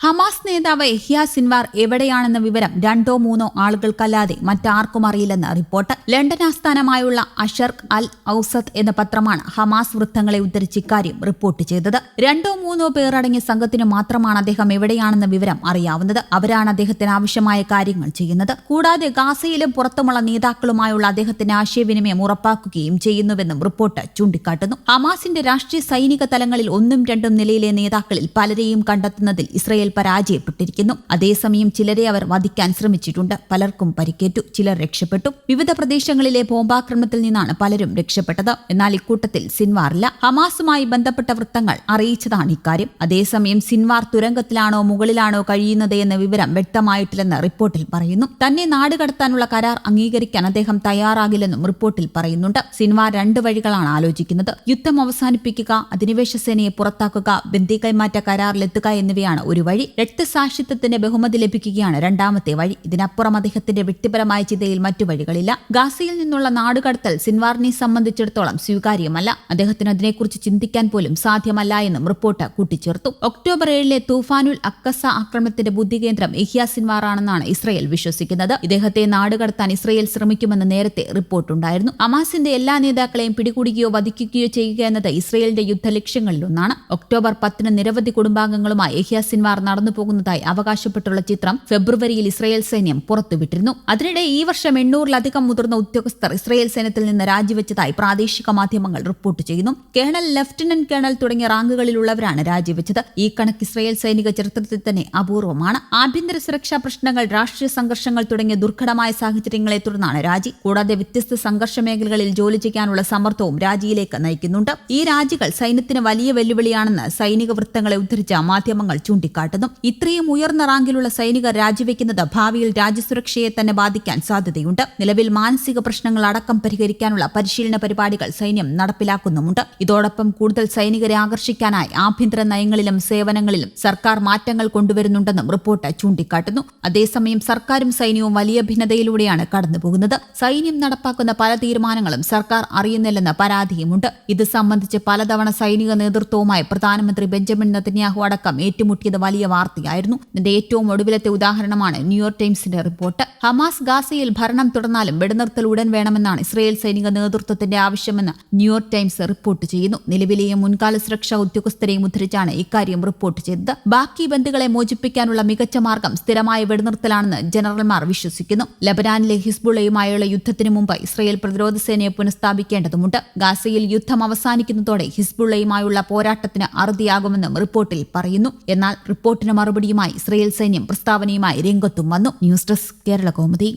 Hamas നേതാവ് എഹ്യ Sinwar എവിടെയാണെന്ന വിവരം രണ്ടോ മൂന്നോ ആളുകൾക്കല്ലാതെ മറ്റാർക്കും അറിയില്ലെന്ന് റിപ്പോർട്ട്. ലണ്ടൻ ആസ്ഥാനമായുള്ള അഷർക്ക് അൽ ഔസത്ത് എന്ന പത്രമാണ് ഹമാസ് വൃത്തങ്ങളെ ഉദ്ധരിച്ച് ഇക്കാര്യം റിപ്പോർട്ട് ചെയ്തത്. രണ്ടോ മൂന്നോ പേരടങ്ങിയ സംഘത്തിന് മാത്രമാണ് അദ്ദേഹം എവിടെയാണെന്ന വിവരം അറിയാവുന്നത്. അവരാണ് അദ്ദേഹത്തിന് ആവശ്യമായ കാര്യങ്ങൾ ചെയ്യുന്നത്. കൂടാതെ ഗാസയിലും പുറത്തുമുള്ള നേതാക്കളുമായുള്ള അദ്ദേഹത്തിന്റെ ആശയവിനിമയം ഉറപ്പാക്കുകയും ചെയ്യുന്നുവെന്നും റിപ്പോർട്ട് ചൂണ്ടിക്കാട്ടുന്നു. ഹമാസിന്റെ രാഷ്ട്രീയ സൈനിക തലങ്ങളിൽ ഒന്നും രണ്ടും നിലയിലെ നേതാക്കളിൽ പലരെയും കണ്ടെത്തുന്നതിൽ ഇസ്രയേൽ പരാജയപ്പെട്ടിരിക്കുന്നു. അതേസമയം ചിലരെ അവർ വധിക്കാൻ ശ്രമിച്ചിട്ടുണ്ട്. പലർക്കും പരിക്കേറ്റു ചിലർ രക്ഷപ്പെട്ടു. വിവിധ പ്രദേശങ്ങളിലെ ബോംബാക്രമണത്തിൽ നിന്നാണ് പലരും രക്ഷപ്പെട്ടത്. എന്നാൽ ഇക്കൂട്ടത്തിൽ സിൻവാറില്ല ഹമാസുമായി ബന്ധപ്പെട്ട വൃത്തങ്ങൾ അറിയിച്ചതാണ് ഇക്കാര്യം. അതേസമയം സിൻവാർ തുരങ്കത്തിലാണോ മുകളിലാണോ കഴിയുന്നത് എന്ന വിവരം വ്യക്തമായിട്ടില്ലെന്ന് റിപ്പോർട്ടിൽ പറയുന്നു. തന്നെ നാടുകടത്താനുള്ള കരാർ അംഗീകരിക്കാൻ അദ്ദേഹം തയ്യാറാകില്ലെന്നും റിപ്പോർട്ടിൽ പറയുന്നുണ്ട്. സിൻവാർ രണ്ട് വഴികളാണ് ആലോചിക്കുന്നത്. യുദ്ധം അവസാനിപ്പിക്കുക അധിനിവേശ സേനയെ പുറത്താക്കുക ബന്ദി കൈമാറ്റ കരാറിലെത്തുക എന്നിവയാണ് ഒരു വഴി. രക്തസാക്ഷിത്വത്തിന്റെ ബഹുമതി ലഭിക്കുകയാണ് രണ്ടാമത്തെ വഴി. ഇതിനപ്പുറം അദ്ദേഹത്തിന്റെ വ്യക്തിപരമായ ചിന്തയിൽ മറ്റു വഴികളില്ല. ഗാസയിൽ നിന്നുള്ള നാടുകടത്തൽ സിൻവാറിനെ സംബന്ധിച്ചിടത്തോളം സ്വീകാര്യമല്ല. അദ്ദേഹത്തിന് അതിനെക്കുറിച്ച് ചിന്തിക്കാൻ പോലും സാധ്യമല്ല എന്നും റിപ്പോർട്ട് കൂട്ടിച്ചേർത്തു. ഒക്ടോബർ ഏഴിലെ തൂഫാനുൽ അക്കസ ആക്രമണത്തിന്റെ ബുദ്ധികേന്ദ്രം ഇഹിയ സിൻവാറാണെന്നാണ് ഇസ്രയേൽ വിശ്വസിക്കുന്നത്. ഇദ്ദേഹത്തെ നാടുകടത്താൻ ഇസ്രയേൽ ശ്രമിക്കുമെന്ന് നേരത്തെ റിപ്പോർട്ടുണ്ടായിരുന്നു. അമാസിന്റെ എല്ലാ നേതാക്കളെയും പിടികൂടുകയോ വധിക്കുകയോ ചെയ്യുക എന്നത് ഇസ്രയേലിന്റെ യുദ്ധ ലക്ഷ്യങ്ങളിലൊന്നാണ് ഒക്ടോബർ പത്തിന് നിരവധി കുടുംബാംഗങ്ങളുമായി എഹിയ സിൻവാർ നടന്നു പോകുന്നതായി അവകാശപ്പെട്ടുള്ള ചിത്രം ഫെബ്രുവരിയിൽ ഇസ്രയേൽ സൈന്യം പുറത്തുവിട്ടിരുന്നു. അതിനിടെ ഈ വർഷം എണ്ണൂറിലധികം മുതിർന്ന ഉദ്യോഗസ്ഥർ ഇസ്രയേൽ സൈന്യത്തിൽ നിന്ന് രാജിവെച്ചതായി പ്രാദേശിക മാധ്യമങ്ങൾ റിപ്പോർട്ട് ചെയ്യുന്നു. കേണൽ ലഫ്റ്റനന്റ് കേണൽ തുടങ്ങിയ റാങ്കുകളിലുള്ളവരാണ് രാജിവെച്ചത്. ഈ കണക്ക് ഇസ്രയേൽ സൈനിക ചരിത്രത്തിൽ തന്നെ അപൂർവമാണ്. ആഭ്യന്തര സുരക്ഷാ പ്രശ്നങ്ങൾ രാഷ്ട്രീയ സംഘർഷങ്ങൾ തുടങ്ങിയ ദുർഘടമായ സാഹചര്യങ്ങളെ തുടർന്നാണ് രാജി. കൂടാതെ വ്യത്യസ്ത സംഘർഷ മേഖലകളിൽ ജോലി ചെയ്യാനുള്ള സമ്മർദ്ദവും രാജിയിലേക്ക് നയിക്കുന്നുണ്ട്. ഈ രാജികൾ സൈന്യത്തിന് വലിയ വെല്ലുവിളിയാണെന്ന് സൈനിക വൃത്തങ്ങളെ ഉദ്ധരിച്ച മാധ്യമങ്ങൾ ചൂണ്ടിക്കാട്ടുന്നു. ഇത്രയും ഉയർന്ന റാങ്കിലുള്ള സൈനികർ രാജിവെക്കുന്നത് ഭാവിയിൽ രാജ്യസുരക്ഷയെ തന്നെ ബാധിക്കാൻ സാധ്യതയുണ്ട്. നിലവിൽ മാനസിക പ്രശ്നങ്ങൾ അടക്കം പരിഹരിക്കാനുള്ള പരിശീലന പരിപാടികൾ സൈന്യം നടപ്പിലാക്കുന്നുമുണ്ട്. ഇതോടൊപ്പം കൂടുതൽ സൈനികരെ ആകർഷിക്കാനായി ആഭ്യന്തര നയങ്ങളിലും സേവനങ്ങളിലും സർക്കാർ മാറ്റങ്ങൾ കൊണ്ടുവരുന്നുണ്ടെന്നും റിപ്പോർട്ട് ചൂണ്ടിക്കാട്ടുന്നു. അതേസമയം സർക്കാരും സൈന്യവും വലിയ ഭിന്നതയിലൂടെയാണ് കടന്നുപോകുന്നത്. സൈന്യം നടപ്പാക്കുന്ന പല തീരുമാനങ്ങളും സർക്കാർ അറിയുന്നില്ലെന്ന പരാതിയുമുണ്ട്. ഇത് സംബന്ധിച്ച് പലതവണ സൈനിക നേതൃത്വവുമായി പ്രധാനമന്ത്രി ബെഞ്ചമിൻ നെതന്യാഹു അടക്കം ഏറ്റുമുട്ടിയത് വലിയ വാർത്തയായിരുന്നു. ഇതിന്റെ ഏറ്റവും ഒടുവിലത്തെ ഉദാഹരണമാണ് ന്യൂയോർക്ക് ടൈംസിന്റെ റിപ്പോർട്ട്. ഹമാസ് ഗാസയിൽ ഭരണം തുടർന്നാലും വെടിനിർത്തൽ ഉടൻ വേണമെന്നാണ് ഇസ്രയേൽ സൈനിക നേതൃത്വത്തിന്റെ ആവശ്യമെന്ന് ന്യൂയോർക്ക് ടൈംസ് റിപ്പോർട്ട് ചെയ്യുന്നു. നിലവിലെയും മുൻകാല സുരക്ഷാ ഉദ്യോഗസ്ഥരെയും ഉദ്ധരിച്ചാണ് ഇക്കാര്യം റിപ്പോർട്ട് ചെയ്തത്. ബാക്കി ബന്ധുക്കളെ മോചിപ്പിക്കാനുള്ള മികച്ച മാർഗം സ്ഥിരമായ വെടിനിർത്തലാണെന്ന് ജനറൽമാർ വിശ്വസിക്കുന്നു. ലബനാനിലെ ഹിസ്ബുള്ളയുമായുള്ള യുദ്ധത്തിനു മുമ്പ് ഇസ്രയേൽ പ്രതിരോധ സേനയെ പുനഃസ്ഥാപിക്കേണ്ടതുണ്ട് ഗാസയിൽ യുദ്ധം അവസാനിക്കുന്നതോടെ ഹിസ്ബുള്ളയുമായുള്ള പോരാട്ടത്തിന് അറുതിയാകുമെന്നും റിപ്പോർട്ടിൽ പറയുന്നു. എന്നാൽ റിപ്പോർട്ടിന് മറുപടിയുമായി ഇസ്രയേൽ സൈന്യം പ്രസ്താവനയുമായി രംഗത്തും വന്നു. News desk Kerala Kaumudi.